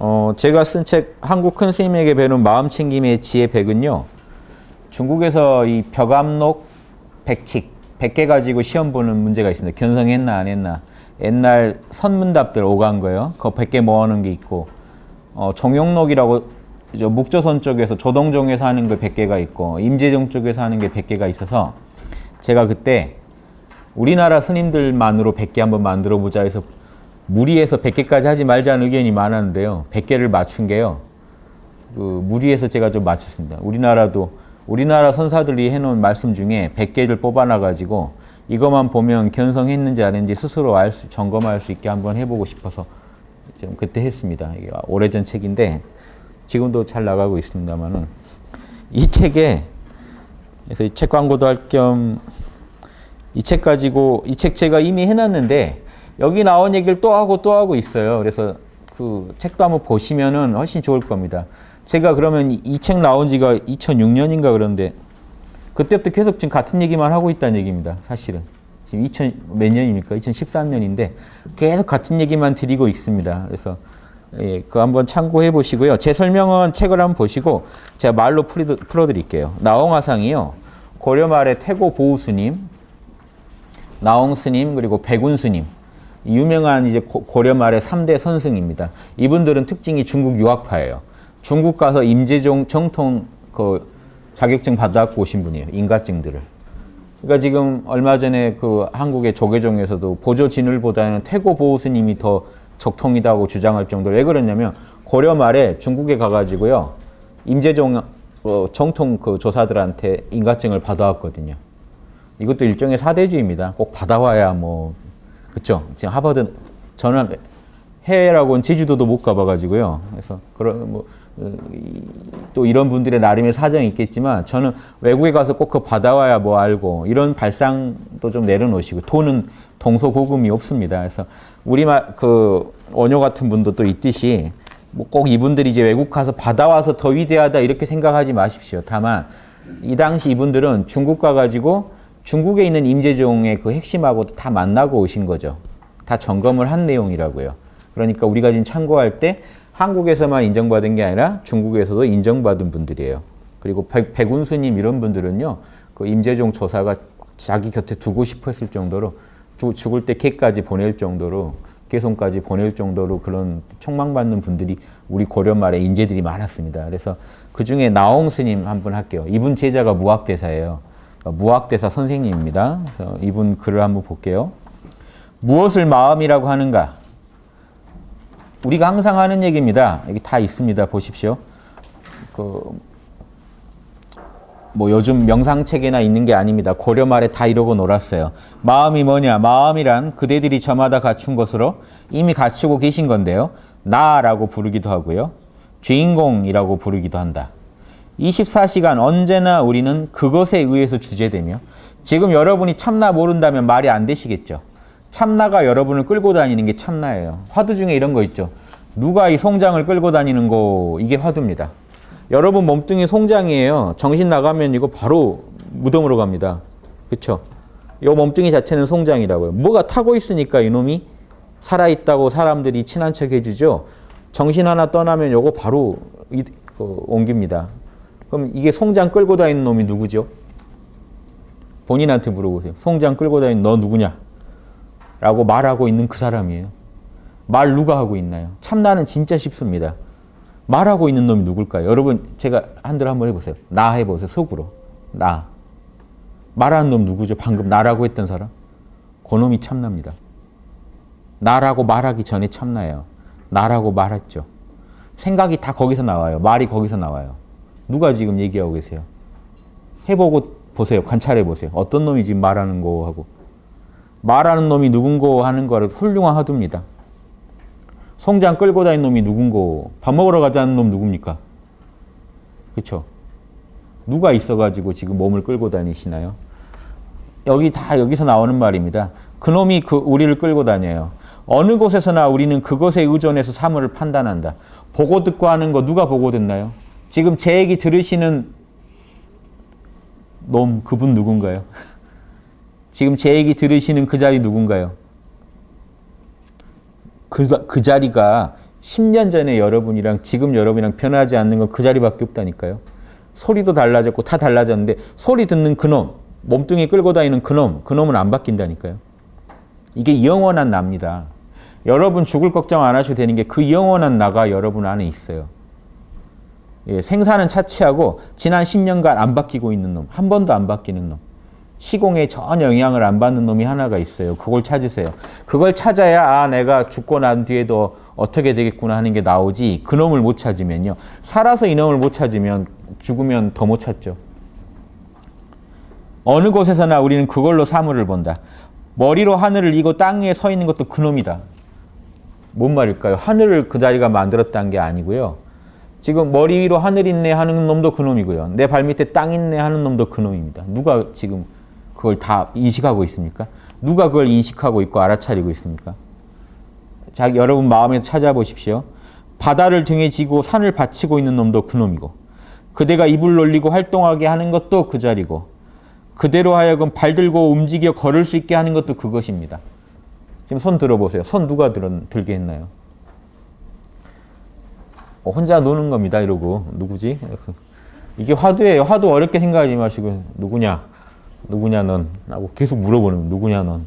어, 제가 쓴 책 한국 큰 스님에게 배운 마음 챙김의 지혜 100은요. 중국에서 이 벽암록 백칙 100개 가지고 시험 보는 문제가 있습니다. 견성했나 안 했나. 옛날 선문답들 오간 거요. 그거 100개 모아놓은 게 있고 어, 종용록이라고 저 묵조선 쪽에서 조동종에서 하는 거 100개가 있고 임재종 쪽에서 하는 게 100개가 있어서 제가 그때 우리나라 스님들만으로 100개 한번 만들어 보자 해서 무리해서 100개까지 하지 말자는 의견이 많았는데요. 100개를 맞춘 게요. 그 무리해서 제가 좀 맞췄습니다. 우리나라도 우리나라 선사들이 해놓은 말씀 중에 100개를 뽑아놔 가지고 이것만 보면 견성했는지 안 했는지 스스로 알 수, 점검할 수 있게 한번 해보고 싶어서 좀 그때 했습니다. 이게 오래전 책인데 지금도 잘 나가고 있습니다만은 이 책에 그래서 이 책 광고도 할 겸 이 책 가지고 이 책 제가 이미 해놨는데 여기 나온 얘기를 또 하고 또 하고 있어요. 그래서 그 책도 한번 보시면은 훨씬 좋을 겁니다. 제가 그러면 이 책 나온 지가 2006년인가 그런데 그때부터 계속 지금 같은 얘기만 하고 있다는 얘기입니다. 사실은. 지금 2000 몇 년입니까? 2013년인데 계속 같은 얘기만 드리고 있습니다. 그래서 예, 그거 한번 참고해 보시고요. 제 설명은 책을 한번 보시고 제가 말로 풀어, 풀어 드릴게요. 나홍화상이요. 고려 말의 태고 보우 스님, 나홍 스님 그리고 백운 스님 유명한 이제 고- 고려 말의 3대 선승입니다. 이분들은 특징이 중국 유학파예요. 중국 가서 임재종 정통 그 자격증 받아갖고 오신 분이에요. 인가증들을. 그러니까 지금 얼마 전에 그 한국의 조계종에서도 보조 진울보다는 태고 보호스님이 더 적통이다고 주장할 정도로 왜 그러냐면 고려 말에 중국에 가가지고요 임재종 어, 정통 그 조사들한테 인가증을 받아왔거든요. 이것도 일종의 사대주의입니다. 꼭 받아와야 뭐 그쵸? 지금 하버드 저는 해외라고는 제주도도 못 가봐가지고요. 그래서 그런 뭐. 어, 이- 또 이런 분들의 나름의 사정이 있겠지만 저는 외국에 가서 꼭 그 받아와야 뭐 알고 이런 발상도 좀 내려놓으시고 돈은 동서고금이 없습니다. 그래서 우리말 그 원효 같은 분도 또 있듯이 뭐 꼭 이분들이 이제 외국 가서 받아와서 더 위대하다 이렇게 생각하지 마십시오. 다만 이 당시 이분들은 중국 가가지고 중국에 있는 임재종의 그 핵심하고도 다 만나고 오신 거죠. 다 점검을 한 내용이라고요. 그러니까 우리가 지금 참고할 때 한국에서만 인정받은 게 아니라 중국에서도 인정받은 분들이에요. 그리고 백, 백운수님 이런 분들은요, 그 임재종 조사가 자기 곁에 두고 싶어 했을 정도로 죽- 죽을 때 개까지 보낼 정도로 개송까지 보낼 정도로 그런 총망받는 분들이 우리 고려 말에 인재들이 많았습니다. 그래서 그 중에 나홍 스님 한 분 할게요. 이분 제자가 무학대사예요. 그러니까 무학대사 선생님입니다. 이분 글을 한번 볼게요. 무엇을 마음이라고 하는가? 우리가 항상 하는 얘기입니다. 여기 다 있습니다. 보십시오. 그, 뭐 요즘 명상책에나 있는 게 아닙니다. 고려 말에 다 이러고 놀았어요. 마음이 뭐냐? 마음이란 그대들이 저마다 갖춘 것으로 이미 갖추고 계신 건데요. 나라고 부르기도 하고요. 주인공이라고 부르기도 한다. 24시간 언제나 우리는 그것에 의해서 주제되며 지금 여러분이 참나 모른다면 말이 안 되시겠죠. 참나가 여러분을 끌고 다니는 게 참나예요. 화두 중에 이런 거 있죠. 누가 이 송장을 끌고 다니는 거 이게 화두입니다. 여러분 몸뚱이 송장이에요. 정신 나가면 이거 바로 무덤으로 갑니다. 그렇죠? 이 몸뚱이 자체는 송장이라고요. 뭐가 타고 있으니까 이놈이 살아있다고 사람들이 친한 척 해주죠. 정신 하나 떠나면 요거 바로 이- 그 옮깁니다. 그럼 이게 송장 끌고 다니는 놈이 누구죠? 본인한테 물어보세요. 송장 끌고 다니는 너 누구냐? 라고 말하고 있는 그 사람이에요. 말 누가 하고 있나요? 참나는 진짜 쉽습니다. 말하고 있는 놈이 누굴까요? 여러분 제가 한대로 한번 해보세요. 나 해보세요. 속으로. 나. 말하는 놈 누구죠? 방금 나라고 했던 사람? 그 놈이 참나입니다. 나라고 말하기 전에 참나예요. 나라고 말했죠. 생각이 다 거기서 나와요. 말이 거기서 나와요. 누가 지금 얘기하고 계세요? 해보고 보세요. 관찰해 보세요. 어떤 놈이 지금 말하는 거 하고. 말하는 놈이 누군고 하는 거를 훌륭한 화두입니다. 송장 끌고 다니는 놈이 누군고 밥 먹으러 가자는 놈 누굽니까? 그렇죠? 누가 있어가지고 지금 몸을 끌고 다니시나요? 여기 다 여기서 나오는 말입니다. 그놈이 그 우리를 끌고 다녀요. 어느 곳에서나 우리는 그것에 의존해서 사물을 판단한다. 보고 듣고 하는 거 누가 보고 듣나요? 지금 제 얘기 들으시는 놈 그분 누군가요? 지금 제 얘기 들으시는 그 자리 누군가요? 그, 그 자리가 10년 전에 여러분이랑 지금 여러분이랑 변하지 않는 건 그 자리밖에 없다니까요. 소리도 달라졌고 다 달라졌는데 소리 듣는 그놈, 몸뚱이 끌고 다니는 그놈, 그놈은 안 바뀐다니까요. 이게 영원한 납니다. 여러분 죽을 걱정 안 하셔도 되는 게 그 영원한 나가 여러분 안에 있어요. 예, 생사는 차치하고 지난 10년간 안 바뀌고 있는 놈, 한 번도 안 바뀌는 놈. 시공에 전혀 영향을 안 받는 놈이 하나가 있어요. 그걸 찾으세요. 그걸 찾아야 아 내가 죽고 난 뒤에도 어떻게 되겠구나 하는 게 나오지. 그 놈을 못 찾으면요. 살아서 이 놈을 못 찾으면 죽으면 더 못 찾죠. 어느 곳에서나 우리는 그걸로 사물을 본다. 머리로 하늘을 이고 땅 위에 서 있는 것도 그 놈이다. 뭔 말일까요? 하늘을 그 자리가 만들었다는 게 아니고요. 지금 머리 위로 하늘 있네 하는 놈도 그 놈이고요. 내 발 밑에 땅 있네 하는 놈도 그 놈입니다. 누가 지금 그걸 다 인식하고 있습니까? 누가 그걸 인식하고 있고 알아차리고 있습니까? 자, 여러분 마음에서 찾아보십시오. 바다를 등에 지고 산을 받치고 있는 놈도 그 놈이고, 그대가 입을 놀리고 활동하게 하는 것도 그 자리고, 그대로 하여금 발 들고 움직여 걸을 수 있게 하는 것도 그것입니다. 지금 손 들어보세요. 손 누가 들, 들게 했나요? 어, 혼자 노는 겁니다. 이러고 누구지? 이게 화두예요. 화두 어렵게 생각하지 마시고 누구냐? 누구냐 넌? 하고 계속 물어보는 누구냐 넌?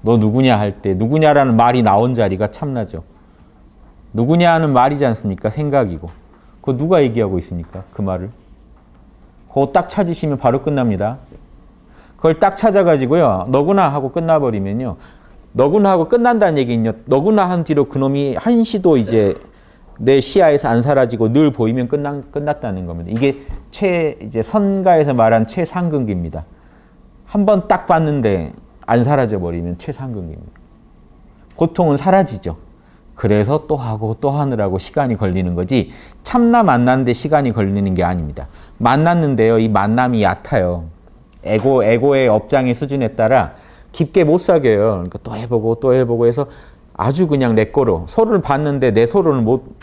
너 누구냐 할 때 누구냐라는 말이 나온 자리가 참나죠. 누구냐 하는 말이지 않습니까? 생각이고. 그거 누가 얘기하고 있습니까? 그 말을. 그거 딱 찾으시면 바로 끝납니다. 그걸 딱 찾아가지고요. 너구나 하고 끝나버리면요. 너구나 하고 끝난다는 얘기는요. 너구나 한 뒤로 그놈이 한시도 이제 내 시야에서 안 사라지고 늘 보이면 끝난, 끝났다는 겁니다. 이게 최, 이제 선가에서 말한 최상근기입니다. 한 번 딱 봤는데 안 사라져 버리면 최상근기입니다. 고통은 사라지죠. 그래서 또 하고 또 하느라고 시간이 걸리는 거지 참나 만났는데 시간이 걸리는 게 아닙니다. 만났는데요. 이 만남이 얕아요. 에고, 에고의 업장의 수준에 따라 깊게 못 사겨요. 그러니까 또 해보고 또 해보고 해서 아주 그냥 내 거로 소를 봤는데 내 소로는 못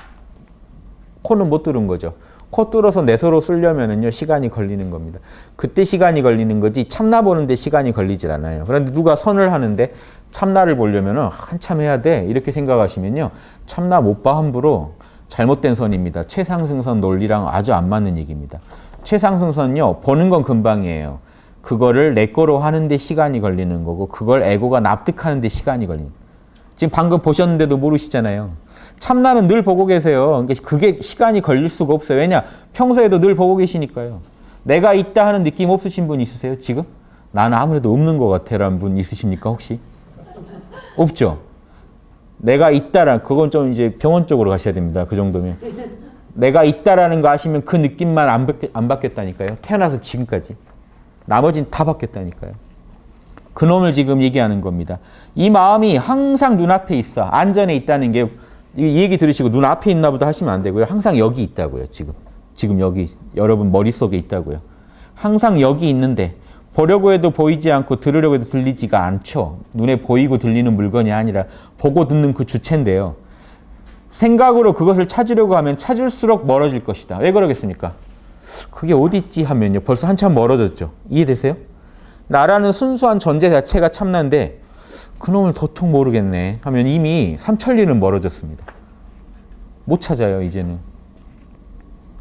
코는 못 뚫은 거죠. 코 뚫어서 내 소로 쓰려면은요 시간이 걸리는 겁니다. 그때 시간이 걸리는 거지 참나 보는데 시간이 걸리질 않아요. 그런데 누가 선을 하는데 참나를 보려면은 한참 해야 돼 이렇게 생각하시면요 참나 못 봐 함부로 잘못된 선입니다. 최상승선 논리랑 아주 안 맞는 얘기입니다. 최상승선요 보는 건 금방이에요. 그거를 내 거로 하는데 시간이 걸리는 거고 그걸 에고가 납득하는데 시간이 걸리는. 지금 방금 보셨는데도 모르시잖아요. 참나는 늘 보고 계세요. 그러니까 그게 시간이 걸릴 수가 없어요. 왜냐? 평소에도 늘 보고 계시니까요. 내가 있다 하는 느낌 없으신 분 있으세요? 지금? 나는 아무래도 없는 것 같아라는 분 있으십니까? 혹시? 없죠? 내가 있다란 그건 좀 이제 병원 쪽으로 가셔야 됩니다. 그 정도면. 내가 있다라는 거 아시면 그 느낌만 안, 바뀌, 안 바뀌었다니까요. 태어나서 지금까지. 나머지는 다 바뀌었다니까요. 그놈을 지금 얘기하는 겁니다. 이 마음이 항상 눈앞에 있어. 안전에 있다는 게 이 얘기 들으시고 눈 앞에 있나 보다 하시면 안 되고요. 항상 여기 있다고요. 지금. 지금 여기 여러분 머릿속에 있다고요. 항상 여기 있는데 보려고 해도 보이지 않고 들으려고 해도 들리지가 않죠. 눈에 보이고 들리는 물건이 아니라 보고 듣는 그 주체인데요. 생각으로 그것을 찾으려고 하면 찾을수록 멀어질 것이다. 왜 그러겠습니까? 그게 어디 있지 하면요. 벌써 한참 멀어졌죠. 이해되세요? 나라는 순수한 존재 자체가 참나인데 그놈을 도통 모르겠네 하면 이미 삼천리는 멀어졌습니다. 못 찾아요, 이제는.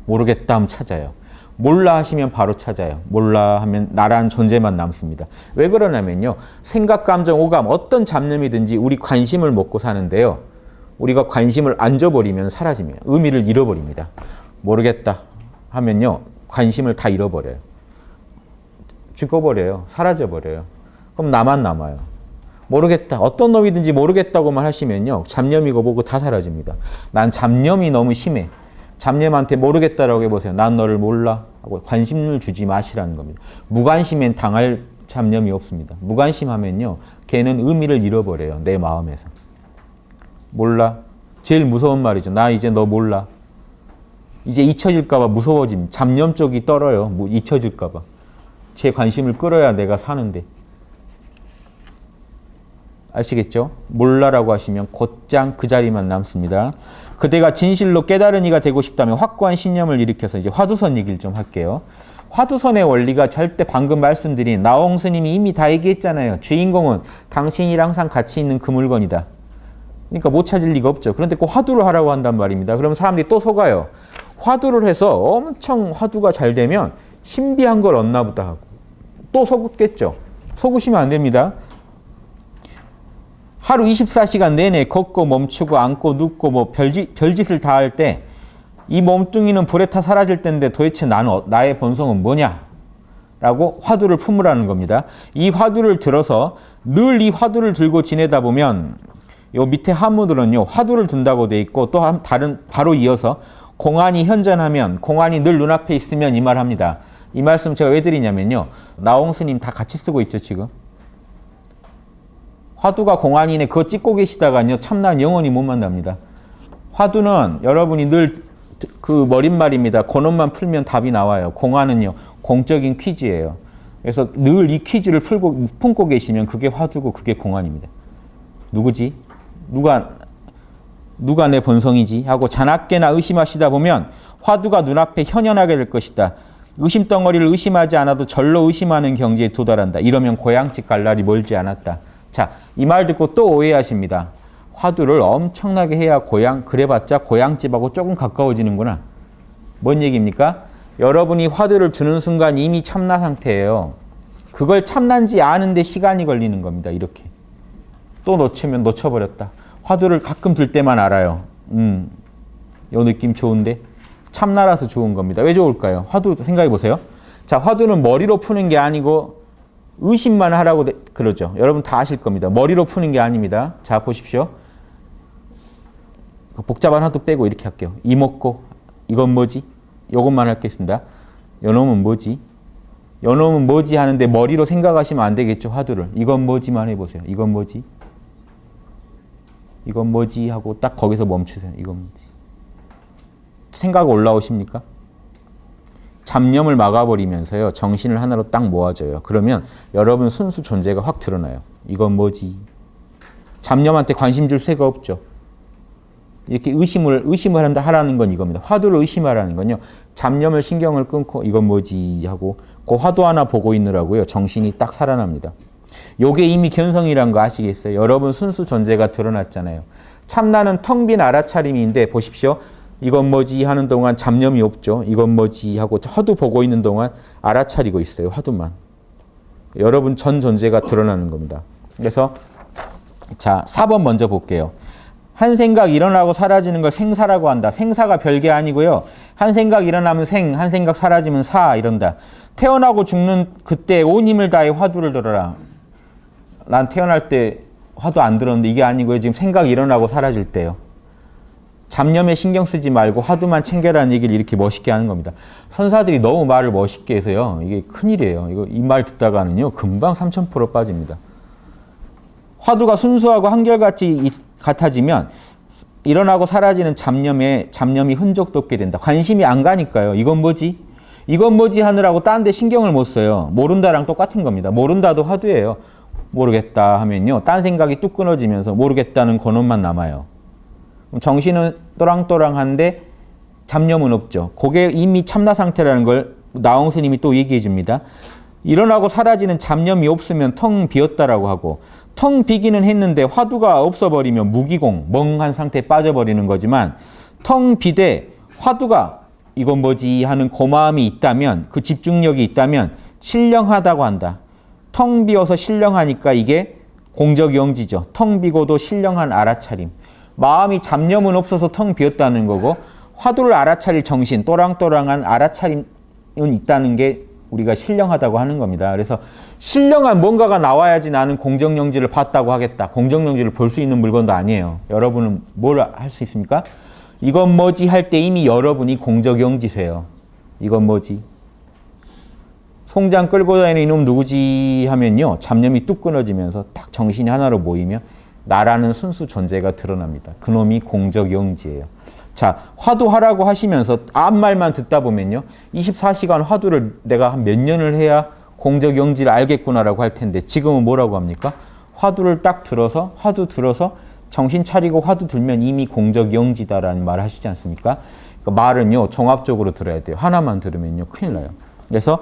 모르겠다 하면 찾아요. 몰라 하시면 바로 찾아요. 몰라 하면 나란 존재만 남습니다. 왜 그러냐면요. 생각, 감정, 오감, 어떤 잡념이든지 우리 관심을 먹고 사는데요. 우리가 관심을 안 줘버리면 사라집니다. 의미를 잃어버립니다. 모르겠다 하면요. 관심을 다 잃어버려요. 죽어버려요. 사라져버려요. 그럼 나만 남아요. 모르겠다. 어떤 놈이든지 모르겠다고만 하시면요. 잡념이고 뭐고 다 사라집니다. 난 잡념이 너무 심해. 잡념한테 모르겠다라고 해보세요. 난 너를 몰라. 하고 관심을 주지 마시라는 겁니다. 무관심엔 당할 잡념이 없습니다. 무관심하면요. 걔는 의미를 잃어버려요. 내 마음에서. 몰라. 제일 무서운 말이죠. 나 이제 너 몰라. 이제 잊혀질까봐 무서워짐. 잡념 쪽이 떨어요. 뭐 잊혀질까봐. 제 관심을 끌어야 내가 사는데. 아시겠죠? 몰라라고 하시면 곧장 그 자리만 남습니다. 그대가 진실로 깨달은 이가 되고 싶다면 확고한 신념을 일으켜서 이제 화두선 얘기를 좀 할게요. 화두선의 원리가 절대 방금 말씀드린 나홍 스님이 이미 다 얘기했잖아요. 주인공은 당신이랑 항상 같이 있는 그 물건이다. 그러니까 못 찾을 리가 없죠. 그런데 그 화두를 하라고 한단 말입니다. 그러면 사람들이 또 속아요. 화두를 해서 엄청 화두가 잘 되면 신비한 걸 얻나 보다 하고 또 속겠죠. 속으시면 안 됩니다. 하루 24시간 내내 걷고 멈추고 앉고 눕고 뭐 별짓, 별짓을 다 할 때 이 몸뚱이는 불에 타 사라질 텐데 도대체 나는 어- 나의 본성은 뭐냐? 라고 화두를 품으라는 겁니다. 이 화두를 들어서 늘 이 화두를 들고 지내다 보면 요 밑에 한문들은요 화두를 든다고 돼 있고 또한 다른 바로 이어서 공안이 현전하면 공안이 늘 눈앞에 있으면 이 말 합니다. 이 말씀 제가 왜 드리냐면요 나홍 스님 다 같이 쓰고 있죠 지금. 화두가 공안이네 그거 찍고 계시다가요 참난 영원히 못 만납니다. 화두는 여러분이 늘 그 머릿말입니다. 그놈만 풀면 답이 나와요. 공안은요 공적인 퀴즈예요. 그래서 늘 이 퀴즈를 풀고 품고 계시면 그게 화두고 그게 공안입니다. 누구지? 누가 누가 내 본성이지? 하고 자나깨나 의심하시다 보면 화두가 눈앞에 현현하게 될 것이다. 의심 덩어리를 의심하지 않아도 절로 의심하는 경지에 도달한다. 이러면 고향집 갈 날이 멀지 않았다. 자, 이 말 듣고 또 오해하십니다. 화두를 엄청나게 해야 고향, 그래봤자 고향집하고 조금 가까워지는구나. 뭔 얘기입니까? 여러분이 화두를 주는 순간 이미 참나 상태예요. 그걸 참난지 아는데 시간이 걸리는 겁니다. 이렇게. 또 놓치면 놓쳐버렸다. 화두를 가끔 들 때만 알아요. 음, 요 느낌 좋은데? 참나라서 좋은 겁니다. 왜 좋을까요? 화두 생각해 보세요. 자, 화두는 머리로 푸는 게 아니고 의심만 하라고 되- 그러죠. 여러분 다 아실 겁니다. 머리로 푸는 게 아닙니다. 자, 보십시오. 그 복잡한 화두 빼고 이렇게 할게요. 이 먹고 이건 뭐지? 요것만 할겠습니다. 요놈은 뭐지? 요놈은 뭐지 하는데 머리로 생각하시면 안 되겠죠. 화두를. 이건 뭐지만 해보세요. 이건 뭐지? 이건 뭐지? 하고 딱 거기서 멈추세요. 이건 뭐지? 생각 올라오십니까? 잡념을 막아버리면서요. 정신을 하나로 딱 모아줘요. 그러면 여러분 순수 존재가 확 드러나요. 이건 뭐지? 잡념한테 관심 줄 새가 없죠. 이렇게 의심을 의심을 한다 하라는 건 이겁니다. 화두를 의심하라는 건요. 잡념을 신경을 끊고 이건 뭐지 하고 그 화두 하나 보고 있느라고요. 정신이 딱 살아납니다. 요게 이미 견성이란 거 아시겠어요? 여러분 순수 존재가 드러났잖아요. 참나는 텅 빈 알아차림인데 보십시오. 이건 뭐지 하는 동안 잡념이 없죠. 이건 뭐지 하고 화두 보고 있는 동안 알아차리고 있어요. 화두만. 여러분 전 존재가 드러나는 겁니다. 그래서 자, 4번 먼저 볼게요. 한 생각 일어나고 사라지는 걸 생사라고 한다. 생사가 별게 아니고요. 한 생각 일어나면 생, 한 생각 사라지면 사 이런다. 태어나고 죽는 그때 온 힘을 다해 화두를 들어라. 난 태어날 때 화두 안 들었는데 이게 아니고요. 지금 생각 일어나고 사라질 때요. 잡념에 신경 쓰지 말고 화두만 챙겨라는 얘기를 이렇게 멋있게 하는 겁니다. 선사들이 너무 말을 멋있게 해서요. 이게 큰일이에요. 이거 이 말 듣다가는요. 금방 3000% 빠집니다. 화두가 순수하고 한결같이 이- 같아지면 일어나고 사라지는 잡념에 잡념이 흔적도 없게 된다. 관심이 안 가니까요. 이건 뭐지? 이건 뭐지 하느라고 딴 데 신경을 못 써요. 모른다랑 똑같은 겁니다. 모른다도 화두예요. 모르겠다 하면요. 딴 생각이 뚝 끊어지면서 모르겠다는 권원만 남아요. 정신은 또랑또랑한데 잡념은 없죠. 그게 이미 참나 상태라는 걸 나홍 스님이 또 얘기해 줍니다. 일어나고 사라지는 잡념이 없으면 텅 비었다라고 하고 텅 비기는 했는데 화두가 없어버리면 무기공 멍한 상태에 빠져버리는 거지만 텅 비되 화두가 이건 뭐지 하는 고마움이 있다면 그 집중력이 있다면 신령하다고 한다. 텅 비어서 신령하니까 이게 공적영지죠. 텅 비고도 신령한 알아차림. 마음이 잡념은 없어서 텅 비었다는 거고 화두를 알아차릴 정신, 또랑또랑한 알아차림은 있다는 게 우리가 신령하다고 하는 겁니다. 그래서 신령한 뭔가가 나와야지 나는 공정영지를 봤다고 하겠다. 공정영지를 볼 수 있는 물건도 아니에요. 여러분은 뭘 할 수 있습니까? 이건 뭐지 할 때 이미 여러분이 공적영지세요. 이건 뭐지? 송장 끌고 다니는 이놈 누구지 하면요. 잡념이 뚝 끊어지면서 딱 정신이 하나로 모이면 나라는 순수 존재가 드러납니다. 그놈이 공적 영지예요. 자, 화두하라고 하시면서 앞 말만 듣다 보면요. 24시간 화두를 내가 한 몇 년을 해야 공적 영지를 알겠구나라고 할 텐데 지금은 뭐라고 합니까? 화두를 딱 들어서 화두 들어서 정신 차리고 화두 들면 이미 공적 영지다라는 말을 하시지 않습니까? 그러니까 말은요. 종합적으로 들어야 돼요. 하나만 들으면요. 큰일 나요. 그래서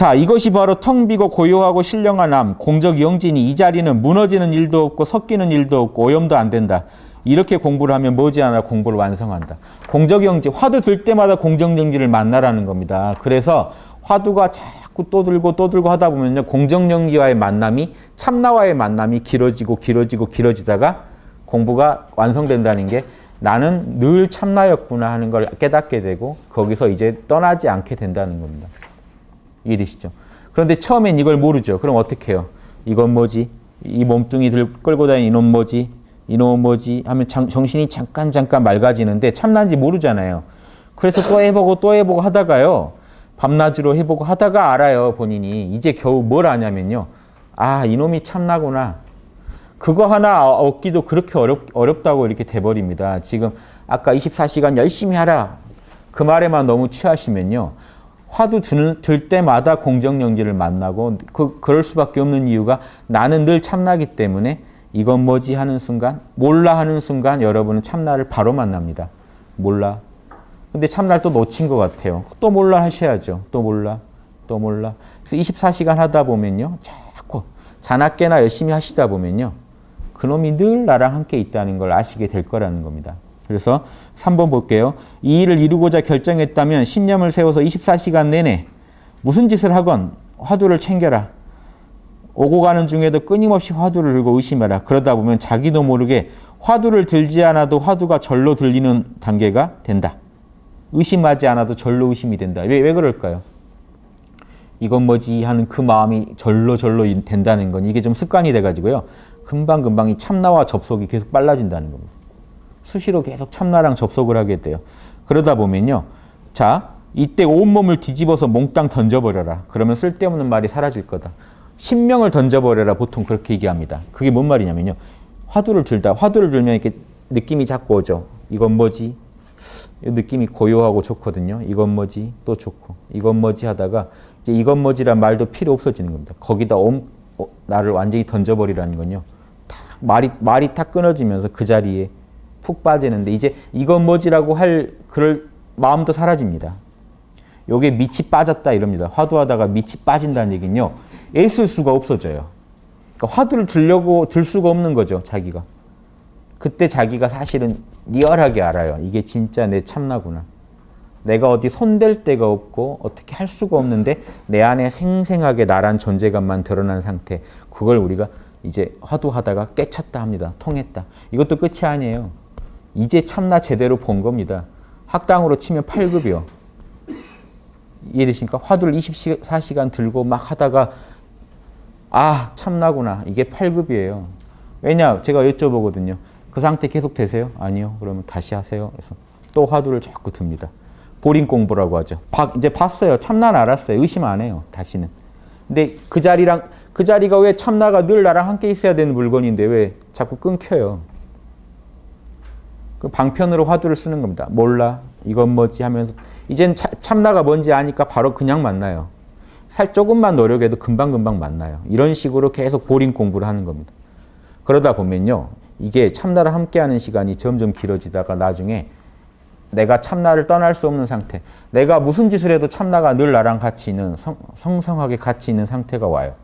자, 이것이 바로 텅 비고 고요하고 신령한 암, 공적 영진이 이 자리는 무너지는 일도 없고 섞이는 일도 없고 오염도 안 된다. 이렇게 공부를 하면 머지않아 공부를 완성한다. 공적 영지, 화두 들 때마다 공적 영지를 만나라는 겁니다. 그래서 화두가 자꾸 또 들고 또 들고 하다 보면요. 공적 영지와의 만남이 참나와의 만남이 길어지고 길어지고 길어지다가 공부가 완성된다는 게 나는 늘 참나였구나 하는 걸 깨닫게 되고 거기서 이제 떠나지 않게 된다는 겁니다. 이해되시죠? 그런데 처음엔 이걸 모르죠. 그럼 어떻게 해요? 이건 뭐지? 이 몸뚱이 들 끌고 다니는 이놈 뭐지? 이놈 뭐지? 하면 장- 정신이 잠깐 잠깐 맑아지는데 참난지 모르잖아요. 그래서 또 해보고 또 해보고 하다가요. 밤낮으로 해보고 하다가 알아요. 본인이. 이제 겨우 뭘 아냐면요. 아 이놈이 참나구나. 그거 하나 얻기도 그렇게 어렵, 어렵다고 이렇게 돼버립니다. 지금 아까 24시간 열심히 하라. 그 말에만 너무 취하시면요. 화두 들, 들 때마다 공정영지를 만나고 그, 그럴 수밖에 없는 이유가 나는 늘 참나기 때문에 이건 뭐지 하는 순간 몰라 하는 순간 여러분은 참나를 바로 만납니다. 몰라. 근데 참나를 또 놓친 것 같아요. 또 몰라 하셔야죠. 또 몰라. 또 몰라. 그래서 24시간 하다 보면요. 자꾸 자나깨나 열심히 하시다 보면요. 그놈이 늘 나랑 함께 있다는 걸 아시게 될 거라는 겁니다. 그래서 3번 볼게요. 이 일을 이루고자 결정했다면 신념을 세워서 24시간 내내 무슨 짓을 하건 화두를 챙겨라. 오고 가는 중에도 끊임없이 화두를 들고 의심해라. 그러다 보면 자기도 모르게 화두를 들지 않아도 화두가 절로 들리는 단계가 된다. 의심하지 않아도 절로 의심이 된다. 왜, 왜 그럴까요? 이건 뭐지 하는 그 마음이 절로 절로 된다는 건 이게 좀 습관이 돼가지고요. 금방금방 이 참나와 접속이 계속 빨라진다는 겁니다. 수시로 계속 참나랑 접속을 하게 돼요. 그러다 보면요. 자, 이때 온몸을 뒤집어서 몽땅 던져버려라. 그러면 쓸데없는 말이 사라질 거다. 신명을 던져버려라. 보통 그렇게 얘기합니다. 그게 뭔 말이냐면요. 화두를 들다. 화두를 들면 이렇게 느낌이 자꾸 오죠. 이건 뭐지? 이 느낌이 고요하고 좋거든요. 이건 뭐지? 또 좋고. 이건 뭐지? 하다가 이제 이건 뭐지란 말도 필요 없어지는 겁니다. 거기다 옴, 어, 나를 완전히 던져버리라는 건요. 탁 말이 말이 탁 끊어지면서 그 자리에 푹 빠지는데 이제 이건 뭐지라고 할 그럴 마음도 사라집니다. 요게 밑이 빠졌다 이럽니다. 화두하다가 밑이 빠진다는 얘기는요. 애쓸 수가 없어져요. 그러니까 화두를 들려고 들 수가 없는 거죠, 자기가. 그때 자기가 사실은 리얼하게 알아요. 이게 진짜 내 참나구나. 내가 어디 손댈 데가 없고 어떻게 할 수가 없는데 내 안에 생생하게 나란 존재감만 드러난 상태. 그걸 우리가 이제 화두하다가 깨쳤다 합니다. 통했다. 이것도 끝이 아니에요. 이제 참나 제대로 본 겁니다. 학당으로 치면 8급이요. 이해되십니까? 화두를 24시간 들고 막 하다가 아 참나구나. 이게 8급이에요. 왜냐? 제가 여쭤보거든요. 그 상태 계속 되세요? 아니요. 그러면 다시 하세요. 그래서 또 화두를 자꾸 듭니다. 보링 공부라고 하죠. 바, 이제 봤어요. 참나는 알았어요. 의심 안 해요. 다시는. 근데 그 자리랑 그 자리가 왜 참나가 늘 나랑 함께 있어야 되는 물건인데 왜 자꾸 끊겨요? 그 방편으로 화두를 쓰는 겁니다. 몰라. 이건 뭐지 하면서 이젠 차, 참나가 뭔지 아니까 바로 그냥 만나요. 살 조금만 노력해도 금방금방 만나요. 이런 식으로 계속 보링 공부를 하는 겁니다. 그러다 보면요. 이게 참나를 함께하는 시간이 점점 길어지다가 나중에 내가 참나를 떠날 수 없는 상태. 내가 무슨 짓을 해도 참나가 늘 나랑 같이 있는 성, 성성하게 같이 있는 상태가 와요.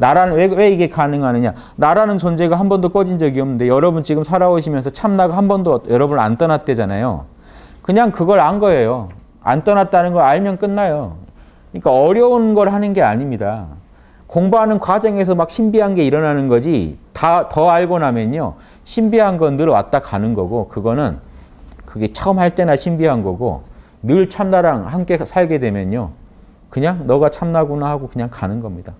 나라는 왜, 왜 이게 가능하느냐? 나라는 존재가 한 번도 꺼진 적이 없는데 여러분 지금 살아오시면서 참나가 한 번도 여러분을 안 떠났대잖아요. 그냥 그걸 안 거예요. 안 떠났다는 걸 알면 끝나요. 그러니까 어려운 걸 하는 게 아닙니다. 공부하는 과정에서 막 신비한 게 일어나는 거지 다 더 알고 나면요. 신비한 건 늘 왔다 가는 거고 그거는 그게 처음 할 때나 신비한 거고 늘 참나랑 함께 살게 되면요. 그냥 너가 참나구나 하고 그냥 가는 겁니다.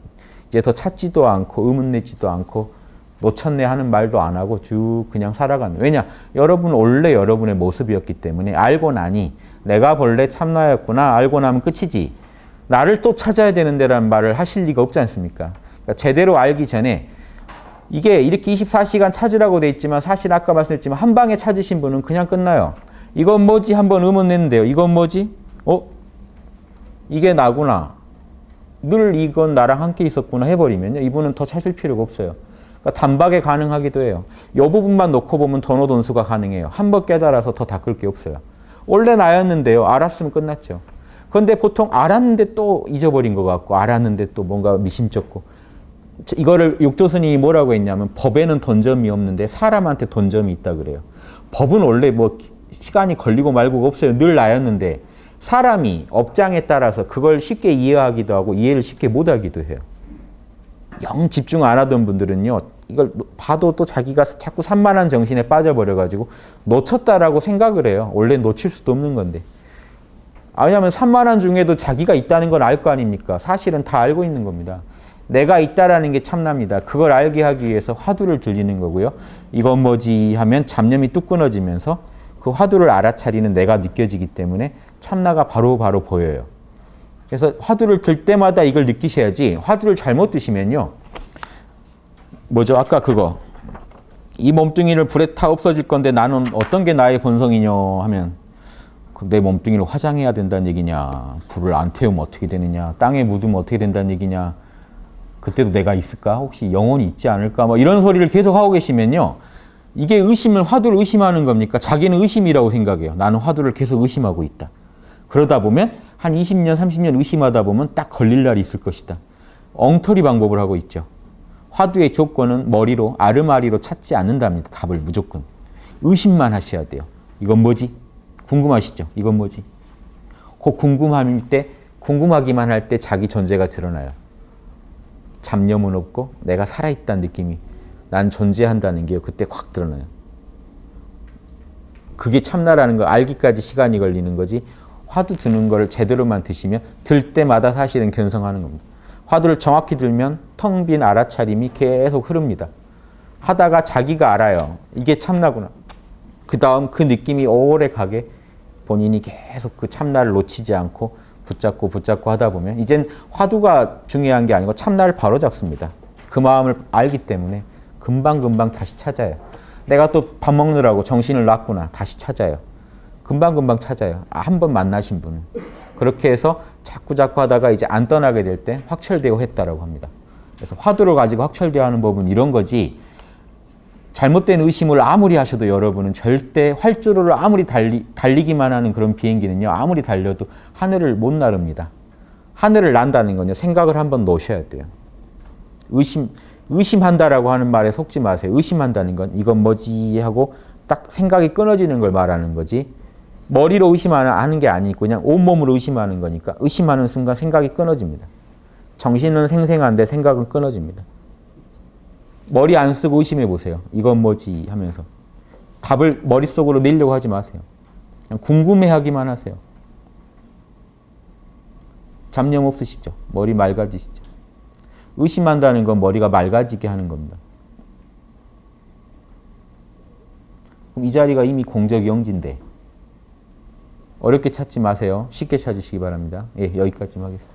이제 더 찾지도 않고 의문내지도 않고 놓쳤네 하는 말도 안 하고 쭉 그냥 살아가는. 왜냐? 여러분 원래 여러분의 모습이었기 때문에 알고 나니 내가 본래 참나였구나 알고 나면 끝이지. 나를 또 찾아야 되는데라는 말을 하실 리가 없지 않습니까? 그러니까 제대로 알기 전에 이게 이렇게 24시간 찾으라고 돼 있지만 사실 아까 말씀드렸지만 한 방에 찾으신 분은 그냥 끝나요. 이건 뭐지? 한번 의문 냈는데요. 이건 뭐지? 어? 이게 나구나. 늘 이건 나랑 함께 있었구나 해버리면요. 이분은 더 찾을 필요가 없어요. 그러니까 단박에 가능하기도 해요. 이 부분만 놓고 보면 번호 돈수가 가능해요. 한 번 깨달아서 더 닦을 게 없어요. 원래 나였는데요. 알았으면 끝났죠. 그런데 보통 알았는데 또 잊어버린 것 같고 알았는데 또 뭔가 미심쩍고 자, 이거를 육조스님이 뭐라고 했냐면 법에는 돈점이 없는데 사람한테 돈점이 있다 그래요. 법은 원래 뭐 시간이 걸리고 말고가 없어요. 늘 나였는데 사람이 업장에 따라서 그걸 쉽게 이해하기도 하고 이해를 쉽게 못하기도 해요. 영 집중 안 하던 분들은요. 이걸 봐도 또 자기가 자꾸 산만한 정신에 빠져버려가지고 놓쳤다라고 생각을 해요. 원래 놓칠 수도 없는 건데. 아, 왜냐하면 산만한 중에도 자기가 있다는 걸 알 거 아닙니까? 사실은 다 알고 있는 겁니다. 내가 있다라는 게 참납니다. 그걸 알게 하기 위해서 화두를 들리는 거고요. 이건 뭐지 하면 잡념이 뚝 끊어지면서 그 화두를 알아차리는 내가 느껴지기 때문에 참나가 바로바로 바로 보여요. 그래서 화두를 들 때마다 이걸 느끼셔야지 화두를 잘못 드시면요. 뭐죠? 아까 그거. 이 몸뚱이를 불에 타 없어질 건데 나는 어떤 게 나의 본성이냐 하면 그내 몸뚱이를 화장해야 된다는 얘기냐. 불을 안 태우면 어떻게 되느냐. 땅에 묻으면 어떻게 된다는 얘기냐. 그때도 내가 있을까? 혹시 영혼이 있지 않을까? 뭐 이런 소리를 계속 하고 계시면요. 이게 의심을 화두를 의심하는 겁니까? 자기는 의심이라고 생각해요. 나는 화두를 계속 의심하고 있다. 그러다 보면 한 20년, 30년 의심하다 보면 딱 걸릴 날이 있을 것이다. 엉터리 방법을 하고 있죠. 화두의 조건은 머리로 아르마리로 찾지 않는답니다. 답을 무조건. 의심만 하셔야 돼요. 이건 뭐지? 궁금하시죠? 이건 뭐지? 그 궁금함일 때 궁금하기만 할 때 자기 존재가 드러나요. 잡념은 없고 내가 살아있다는 느낌이 난 존재한다는 게 그때 확 드러나요. 그게 참나라는 거 알기까지 시간이 걸리는 거지 화두 드는 거를 제대로만 드시면 들 때마다 사실은 견성하는 겁니다. 화두를 정확히 들면 텅 빈 알아차림이 계속 흐릅니다. 하다가 자기가 알아요. 이게 참나구나. 그 다음 그 느낌이 오래 가게 본인이 계속 그 참나를 놓치지 않고 붙잡고 붙잡고 하다 보면 이젠 화두가 중요한 게 아니고 참나를 바로 잡습니다. 그 마음을 알기 때문에 금방금방 다시 찾아요. 내가 또 밥 먹느라고 정신을 놨구나. 다시 찾아요. 금방금방 찾아요. 아, 한번 만나신 분은. 그렇게 해서 자꾸 자꾸 하다가 이제 안 떠나게 될 때 확철되고 했다라고 합니다. 그래서 화두를 가지고 확철되어 하는 법은 이런 거지. 잘못된 의심을 아무리 하셔도 여러분은 절대 활주로를 아무리 달리, 달리기만 하는 그런 비행기는요. 아무리 달려도 하늘을 못 나릅니다. 하늘을 난다는 건요. 생각을 한번 놓으셔야 돼요. 의심 의심한다라고 하는 말에 속지 마세요. 의심한다는 건 이건 뭐지 하고 딱 생각이 끊어지는 걸 말하는 거지. 머리로 의심하는 게 아니고 그냥 온몸으로 의심하는 거니까 의심하는 순간 생각이 끊어집니다. 정신은 생생한데 생각은 끊어집니다. 머리 안 쓰고 의심해 보세요. 이건 뭐지 하면서 답을 머릿속으로 내려고 하지 마세요. 그냥 궁금해하기만 하세요. 잡념 없으시죠? 머리 맑아지시죠? 의심한다는 건 머리가 맑아지게 하는 겁니다. 이 자리가 이미 공적 영지인데 어렵게 찾지 마세요. 쉽게 찾으시기 바랍니다. 예, 여기까지 하겠습니다.